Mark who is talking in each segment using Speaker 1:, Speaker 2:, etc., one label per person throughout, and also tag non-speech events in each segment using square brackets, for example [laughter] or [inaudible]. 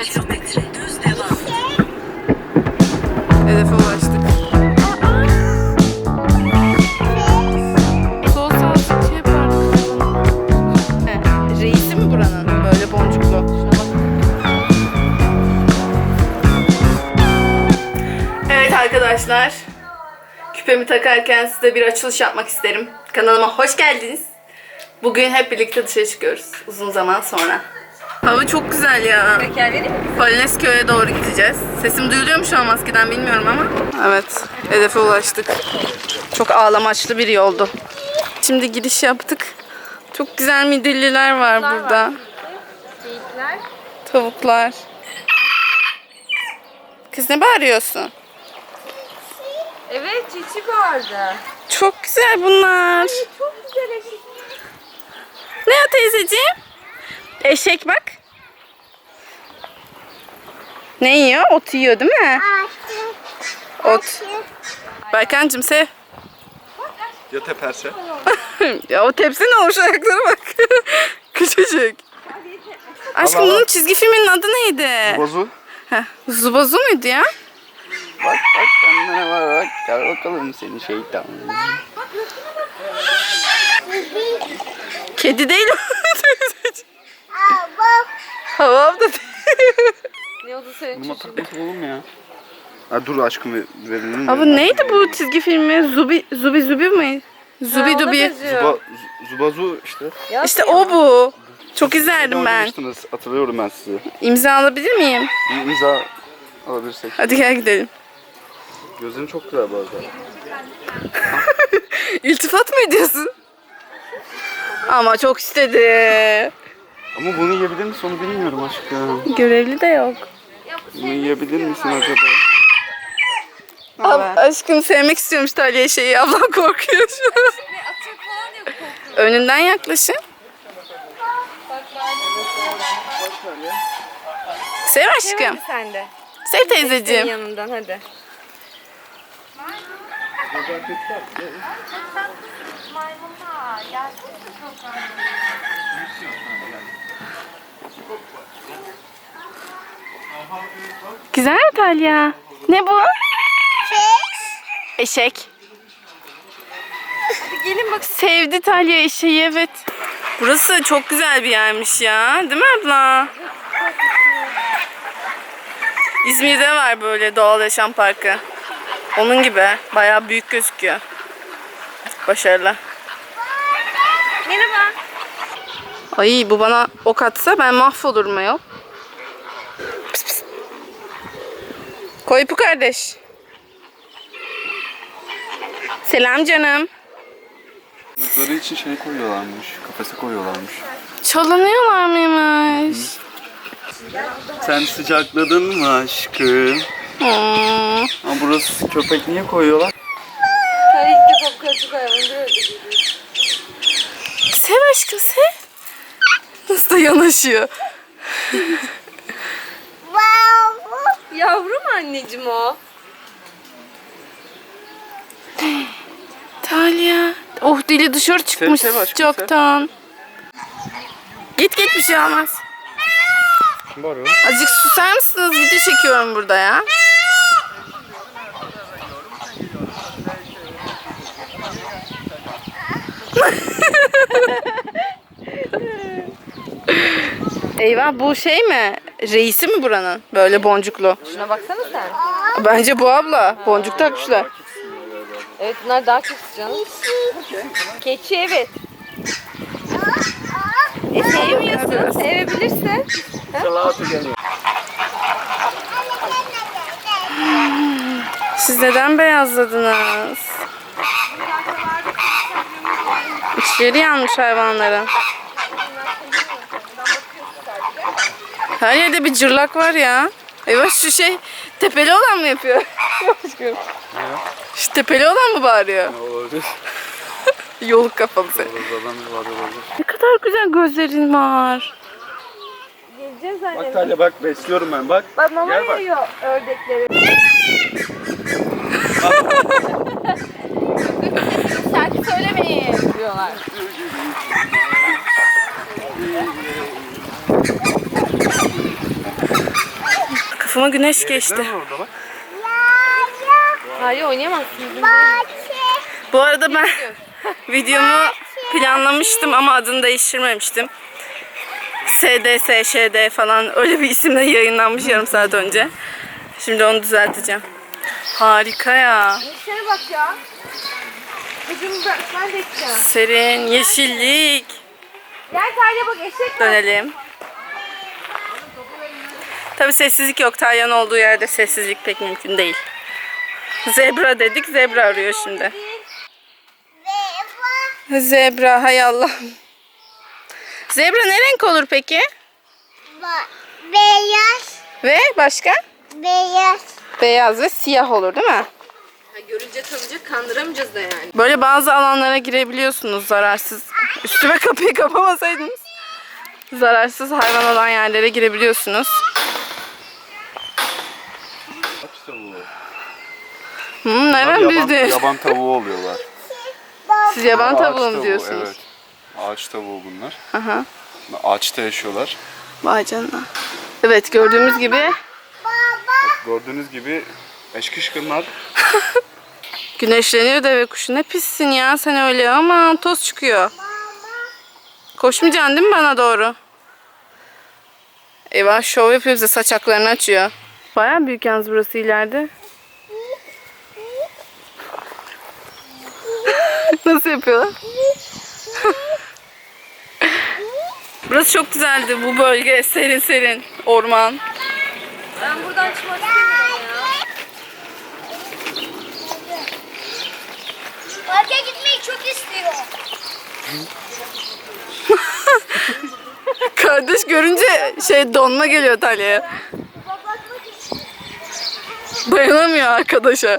Speaker 1: dışarı çıktık. Hedefe ulaştık. Sol sağ şey yapardık. He, Reisi mi buranın? Böyle boncuklu. Şuna bak. Evet arkadaşlar. Küpemi takarken size bir açılış yapmak isterim. Kanalıma hoş geldiniz. Bugün hep birlikte dışarı çıkıyoruz. Uzun zaman sonra. Hava çok güzel ya.
Speaker 2: Şeker vereyim mi?
Speaker 1: Polonezköy'e doğru gideceğiz. Sesim duyuluyor mu şu an maskeden bilmiyorum ama. Evet, hedefe ulaştık. Çok ağlamaçlı bir yoldu. Şimdi giriş yaptık. Çok güzel midilliler var burada.
Speaker 2: Geyikler.
Speaker 1: Tavuklar. Kız ne bağırıyorsun?
Speaker 2: Evet çiçi vardı.
Speaker 1: Çok güzel bunlar.
Speaker 2: Çok güzel eşit.
Speaker 1: Ne o teyzeciğim? Eşek bak. Ne yiyor? Ot yiyor değil mi? Ot. Berkancığım sev. [laughs]
Speaker 3: Ya teperse? [laughs]
Speaker 1: ya o tepsi ne olmuş ayaklara bak. [laughs] Küçücük. Aşkım
Speaker 3: Allah
Speaker 1: bunun çizgi filminin adı neydi?
Speaker 3: Bozu.
Speaker 1: Heh, Zubazu muydu ya?
Speaker 3: Bak bak ne var bak. Gel bakalım seni şeytan.
Speaker 1: Kedi değil o. Havam da değil.
Speaker 2: Ne oldu senin
Speaker 3: Buna
Speaker 2: çocuğun?
Speaker 3: takması olur mu ya? Ha, dur aşkım ver- verelim?
Speaker 1: Abi neydi bu çizgi filmi? Zubi Zubi Zubi mi? Zubi
Speaker 2: ona
Speaker 1: Dubi.
Speaker 2: benziyor.
Speaker 3: Zuba, zu- Zubazu işte.
Speaker 2: Ya
Speaker 1: İşte o bu. Çok izlerdim ben.
Speaker 3: Oynamıştınız, Hatırlıyorum ben sizi.
Speaker 1: İmza alabilir miyim?
Speaker 3: Bir imza alabilirsek.
Speaker 1: Hadi gel gidelim.
Speaker 3: Gözlerin çok güzel bu arada. [laughs]
Speaker 1: İltifat mı ediyorsun? Ama çok istedi.
Speaker 3: Ama bunu yiyebilir misin onu bilmiyorum aşkım.
Speaker 1: Görevli de yok.
Speaker 3: Bunu yiyebilir misin acaba?
Speaker 1: Ab- aşkım sevmek istiyormuş Talya şeyi. Ablam korkuyor şu an. Önünden yaklaşın. Sev aşkım.
Speaker 2: Sen de.
Speaker 1: Sev teyzeciğim.
Speaker 2: yanından hadi.
Speaker 1: Güzel mi Talya? Ne bu? Eşek.
Speaker 2: Hadi gelin bak.
Speaker 1: Sevdi Talya eşeği evet. Burası çok güzel bir yermiş ya. Değil mi abla? İzmir'de var böyle doğal yaşam parkı. Onun gibi. Bayağı büyük gözüküyor. Başarılı.
Speaker 2: Merhaba.
Speaker 1: Ay bu bana ok atsa ben mahvolurum ayol. Koypu kardeş. Selam canım.
Speaker 3: Çocukları için şey koyuyorlarmış. Kafese koyuyorlarmış.
Speaker 1: Çalınıyorlar mıymış?
Speaker 3: Sen sıcakladın mı aşkım?
Speaker 1: Hmm.
Speaker 3: Ama burası köpek niye koyuyorlar?
Speaker 2: Her çok hayvan gördüm.
Speaker 1: Sev aşkım sev. Nasıl da yanaşıyor.
Speaker 2: Yavrum anneciğim o.
Speaker 1: Talya. Oh dili dışarı çıkmış
Speaker 3: sev aşkım,
Speaker 1: sıcaktan. Git git bir şey olmaz.
Speaker 3: Bağırıyor.
Speaker 1: Azıcık susar mısınız? Video çekiyorum burada ya. [laughs] Eyvah bu şey mi? Reisi mi buranın? Böyle boncuklu.
Speaker 2: Şuna baksana sen.
Speaker 1: Bence bu abla. Boncuk takmışlar.
Speaker 2: Evet bunlar daha kötü canım. Keçi evet. E sevmiyorsun. Sevebilirsin.
Speaker 1: Siz neden beyazladınız? İçleri yanmış hayvanların. Her yerde bir cırlak var ya. Eyvah şu şey tepeli olan mı yapıyor? [laughs] Aşkım. Şu tepeli olan mı bağırıyor?
Speaker 3: Olabilir. [laughs]
Speaker 1: Yoluk kafalı seni.
Speaker 3: Oradan bir olabilir.
Speaker 1: Ne kadar güzel gözlerin var.
Speaker 2: Geleceğiz.
Speaker 3: Bak Talya bak besliyorum ben bak.
Speaker 2: Bak mama
Speaker 3: Gel bak.
Speaker 2: yiyor ördekleri. [laughs] Şarkı söylemeyin diyorlar.
Speaker 1: Kafama güneş geçti.
Speaker 2: Hayır oynayamazsınız.
Speaker 1: Bu arada ben [laughs] videomu planlamıştım ama adını değiştirmemiştim. SDS, ŞD falan öyle bir isimle yayınlanmış yarım saat önce. Şimdi onu düzelteceğim. Harika ya.
Speaker 2: Eşeğe bak ya. Bugün ben, ben de.
Speaker 1: Serin, yeşillik.
Speaker 2: Gel Talya bak eşek var.
Speaker 1: Dönelim. Tabi sessizlik yok. Talyan olduğu yerde sessizlik pek mümkün değil. Zebra dedik. Zebra arıyor şimdi. Zebra hay Allah. Zebra ne renk olur peki?
Speaker 4: Beyaz,
Speaker 1: Ve başka?
Speaker 4: beyaz.
Speaker 1: Beyaz ve siyah olur değil mi?
Speaker 2: görünce tanıyacak kandıramayacağız da yani.
Speaker 1: Böyle bazı alanlara girebiliyorsunuz zararsız. Üstüme kapıyı kapamasaydınız. Zararsız hayvan olan yerlere girebiliyorsunuz.
Speaker 3: Aç tavuğu.
Speaker 1: Hmm, nereden
Speaker 3: yaban,
Speaker 1: bildin?
Speaker 3: yaban tavuğu oluyorlar.
Speaker 1: Siz yaban
Speaker 3: Ağaç
Speaker 1: tavuğu mu
Speaker 3: tavuğu,
Speaker 1: diyorsunuz?
Speaker 3: Evet. Ağaç tavuğu bunlar.
Speaker 1: Aha.
Speaker 3: Ağaçta yaşıyorlar.
Speaker 1: Vay canına. Evet gördüğümüz gibi
Speaker 3: Bak, gördüğünüz gibi eşkışkınlar. [laughs]
Speaker 1: güneşleniyor deve kuşu. Ne pissin ya sen öyle ama toz çıkıyor. Koşmayacaksın değil mi bana doğru? Eyvah şov yapıyor bize saçaklarını açıyor. Baya büyük yalnız burası ileride. Nasıl yapıyorlar? Burası çok güzeldi. Bu bölge serin serin. Orman.
Speaker 2: Ben buradan çıkmak istemiyorum ya.
Speaker 4: Parka gitmeyi çok istiyor.
Speaker 1: Kardeş görünce şey donma geliyor Talya'ya. Dayanamıyor arkadaşa.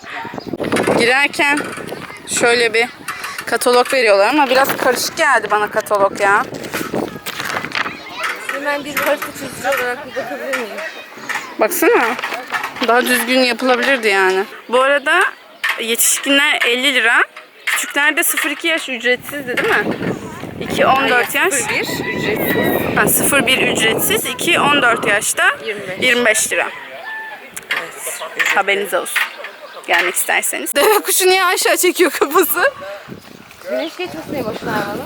Speaker 1: Girerken şöyle bir katalog veriyorlar ama biraz karışık geldi bana katalog ya.
Speaker 2: Hemen bir harita çizici olarak bir bakabilir miyim?
Speaker 1: Baksana. Daha düzgün yapılabilirdi yani. Bu arada yetişkinler 50 lira. Küçükler de 0-2 yaş ücretsizdi değil mi? 2-14 yaş.
Speaker 2: 01 ücretsiz.
Speaker 1: Ha, 0-1 ücretsiz. 2-14 yaşta
Speaker 2: 25.
Speaker 1: 25 lira. Haberiniz olsun. Gelmek isterseniz. Deve kuşu niye aşağı çekiyor kafası?
Speaker 2: Güneş geçmesin diye boşuna hayvanı.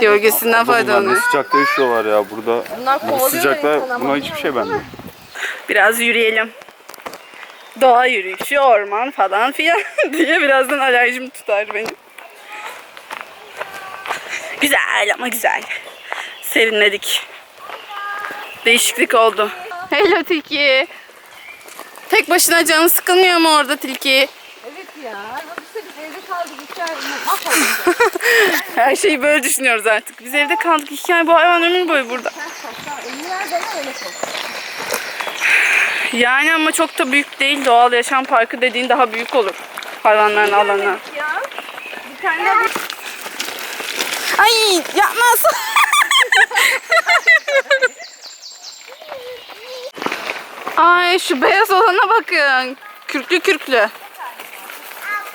Speaker 1: Gölgesinden
Speaker 3: Bunlar ne
Speaker 1: faydalanıyor.
Speaker 3: sıcakta yaşıyorlar ya burada.
Speaker 2: Bunlar
Speaker 3: Bu
Speaker 2: kovalıyor
Speaker 3: sıcakta
Speaker 2: insanı
Speaker 3: buna
Speaker 2: ama.
Speaker 3: hiçbir şey bende.
Speaker 1: Biraz yürüyelim. Doğa yürüyüşü, orman falan filan [laughs] diye birazdan alerjim tutar beni. Güzel ama güzel. Serinledik. Değişiklik oldu. Hello tilki. Tek başına canı sıkılmıyor mu orada tilki?
Speaker 2: Evet ya biz evde kaldık iki ay. Mahvolduk.
Speaker 1: Her şeyi böyle düşünüyoruz artık. Biz evde kaldık iki ay bu hayvan ömür boyu burada. Yani ama çok da büyük değil. Doğal yaşam parkı dediğin daha büyük olur. Hayvanların alanı. Ay yapmaz. [laughs] Ay şu beyaz olana bakın. Kürklü kürklü.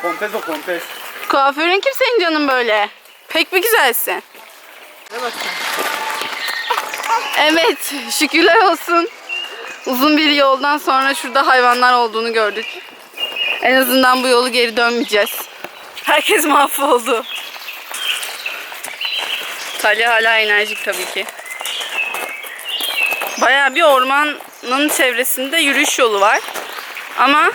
Speaker 3: Kontes o kontes.
Speaker 1: Kuaförün kim senin canın böyle? Pek bir güzelsin. Evet şükürler olsun. Uzun bir yoldan sonra şurada hayvanlar olduğunu gördük. En azından bu yolu geri dönmeyeceğiz. Herkes mahvoldu. Talya hala enerjik tabii ki. Bayağı bir ormanın çevresinde yürüyüş yolu var. Ama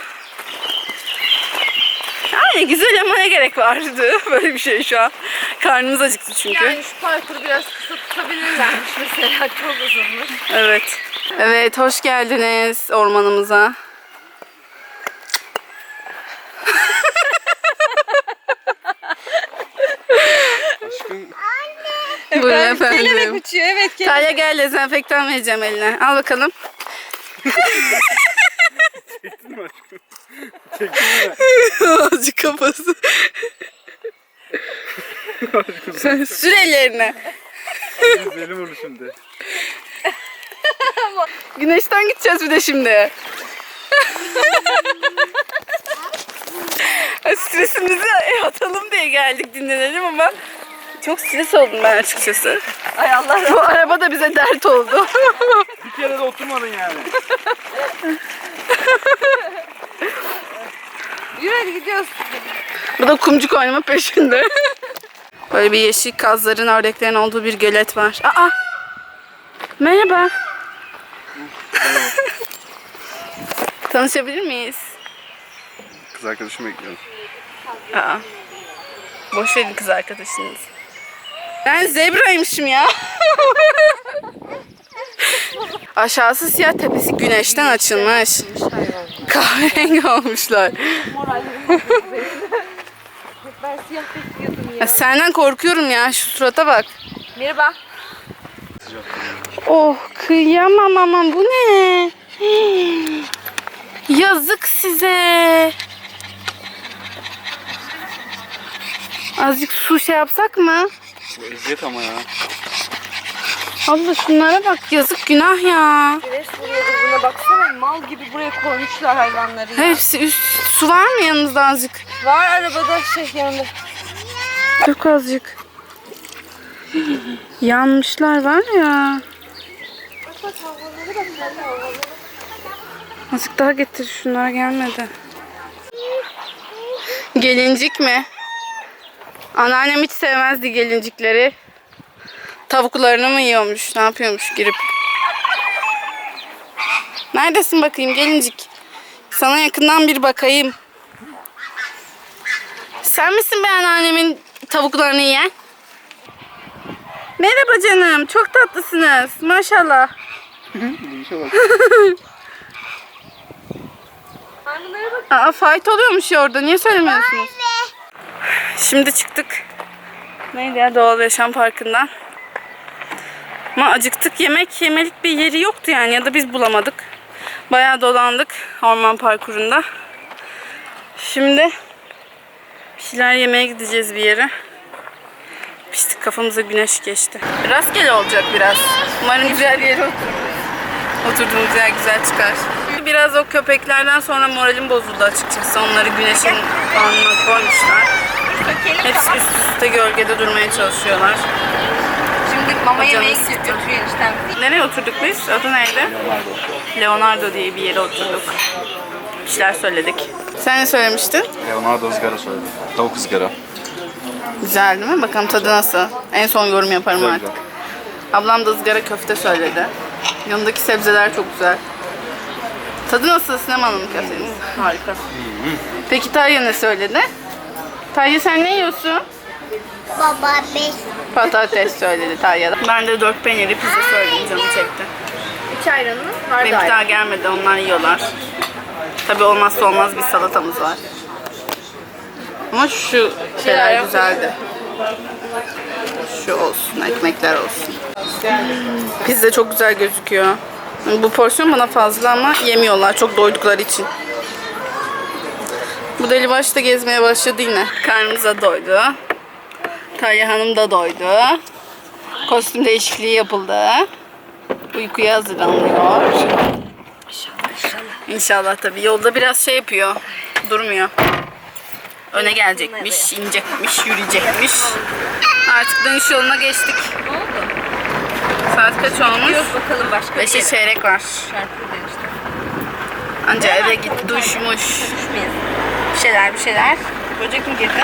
Speaker 1: yani güzel ama ne gerek vardı [laughs] böyle bir şey şu an. Karnımız acıktı çünkü.
Speaker 2: Yani şu parkuru biraz kısa tutabilirlermiş mesela çok uzunmuş.
Speaker 1: Evet. Evet, hoş geldiniz ormanımıza.
Speaker 3: Aşkım
Speaker 1: Buyurun
Speaker 2: Kelebek
Speaker 1: efendim.
Speaker 2: uçuyor evet kelebek.
Speaker 1: Talya gel dezenfektan vereceğim eline. Al bakalım. [laughs]
Speaker 3: çektin mi aşkım? Çektin mi?
Speaker 1: Azıcık kafası. Sür ellerine.
Speaker 3: Güzelim onu şimdi.
Speaker 1: Güneşten gideceğiz bir de şimdi. Stresimizi atalım diye geldik dinlenelim ama çok stres oldum ben açıkçası.
Speaker 2: Ay Allah
Speaker 1: Bu araba da bize dert oldu.
Speaker 3: Bir kere de oturmadın yani. [laughs]
Speaker 2: hadi gidiyoruz.
Speaker 1: Bu da kumcuk oynama peşinde. [laughs] Böyle bir yeşil kazların, ördeklerin olduğu bir gölet var. Aa! Merhaba. [laughs] Tanışabilir miyiz?
Speaker 3: Kız arkadaşımı bekliyorum.
Speaker 1: Aa. Boş verin kız arkadaşınız. Ben zebraymışım ya. [laughs] Aşağısı siyah tepesi güneşten açılmış. Kahverengi olmuşlar.
Speaker 2: Ben siyah bekliyordum ya.
Speaker 1: Ya senden korkuyorum ya şu surata bak.
Speaker 2: Merhaba.
Speaker 1: Oh kıyamam ama bu ne? Yazık size. Azıcık su şey yapsak mı?
Speaker 3: Bu eziyet ama ya.
Speaker 1: Abla şunlara bak yazık günah ya.
Speaker 2: Güneş vuruyordur buna baksana. Mal gibi buraya koymuşlar hayvanları ya.
Speaker 1: Hepsi üst su var mı yanınızda azıcık?
Speaker 2: Var arabada şey yanında.
Speaker 1: Çok azıcık. Yanmışlar var ya. Azıcık daha getir şunlar gelmedi. Gelincik mi? Anneannem hiç sevmezdi gelincikleri. Tavuklarını mı yiyormuş? Ne yapıyormuş girip? Neredesin bakayım gelincik? Sana yakından bir bakayım. Sen misin be anneannemin tavuklarını yiyen? Merhaba canım. Çok tatlısınız. Maşallah.
Speaker 3: Bak. [laughs]
Speaker 1: Aa, fight oluyormuş ya orada. Niye söylemiyorsunuz? Şimdi çıktık. Neydi ya Doğal Yaşam Parkı'ndan. Ama acıktık. Yemek yemelik bir yeri yoktu yani. Ya da biz bulamadık. Bayağı dolandık orman parkurunda. Şimdi bir şeyler yemeye gideceğiz bir yere. Piştik kafamıza güneş geçti. Rastgele olacak biraz. Umarım güzel yere otururuz. Oturduğumuz yer güzel çıkar. Biraz o köpeklerden sonra moralim bozuldu açıkçası. Onları güneşin alnına koymuşlar. Hepsi üst üste gölgede durmaya çalışıyorlar.
Speaker 2: Mama yemeğe gidiyor götürüyor eniştem.
Speaker 1: Nereye oturduk biz? Adı neydi? Leonardo diye bir yere oturduk. Bir şeyler söyledik. Sen ne söylemiştin?
Speaker 3: Leonardo ızgara söyledi. Tavuk ızgara.
Speaker 1: Güzel değil mi? Bakalım tadı nasıl? En son yorum yaparım
Speaker 3: Güzel,
Speaker 1: artık. Ablam da ızgara köfte söyledi. Yanındaki sebzeler çok güzel. Tadı nasıl Sinem Hanım köfteniz? Harika. Peki Tayya ne söyledi? Tayya sen ne yiyorsun?
Speaker 4: Baba beş.
Speaker 1: Patates söyledi Tayya da. Ben de dört peynirli pizza söyledim canım çekti.
Speaker 2: İç ayranı var
Speaker 1: Benimki daha gelmedi onlar yiyorlar. Tabi olmazsa olmaz bir salatamız var. Ama şu şeyler güzeldi. Şu olsun, ekmekler olsun. Pizza çok güzel gözüküyor. Bu porsiyon bana fazla ama yemiyorlar çok doydukları için. Bu deli başta gezmeye başladı yine. Karnımıza doydu. Talya Hanım da doydu. Kostüm değişikliği yapıldı. Uykuya hazırlanıyor. İnşallah tabii. Yolda biraz şey yapıyor. Durmuyor. Öne gelecekmiş, inecekmiş, yürüyecekmiş. Artık dönüş yoluna geçtik.
Speaker 2: Ne oldu?
Speaker 1: Saat kaç olmuş?
Speaker 2: Gidiyoruz bakalım başka bir
Speaker 1: Beşe
Speaker 2: yere.
Speaker 1: çeyrek var.
Speaker 2: Şarkı.
Speaker 1: Anca eve git, duşmuş.
Speaker 2: Düşmeyiz.
Speaker 1: Bir şeyler, bir şeyler. Böcek mi girdi?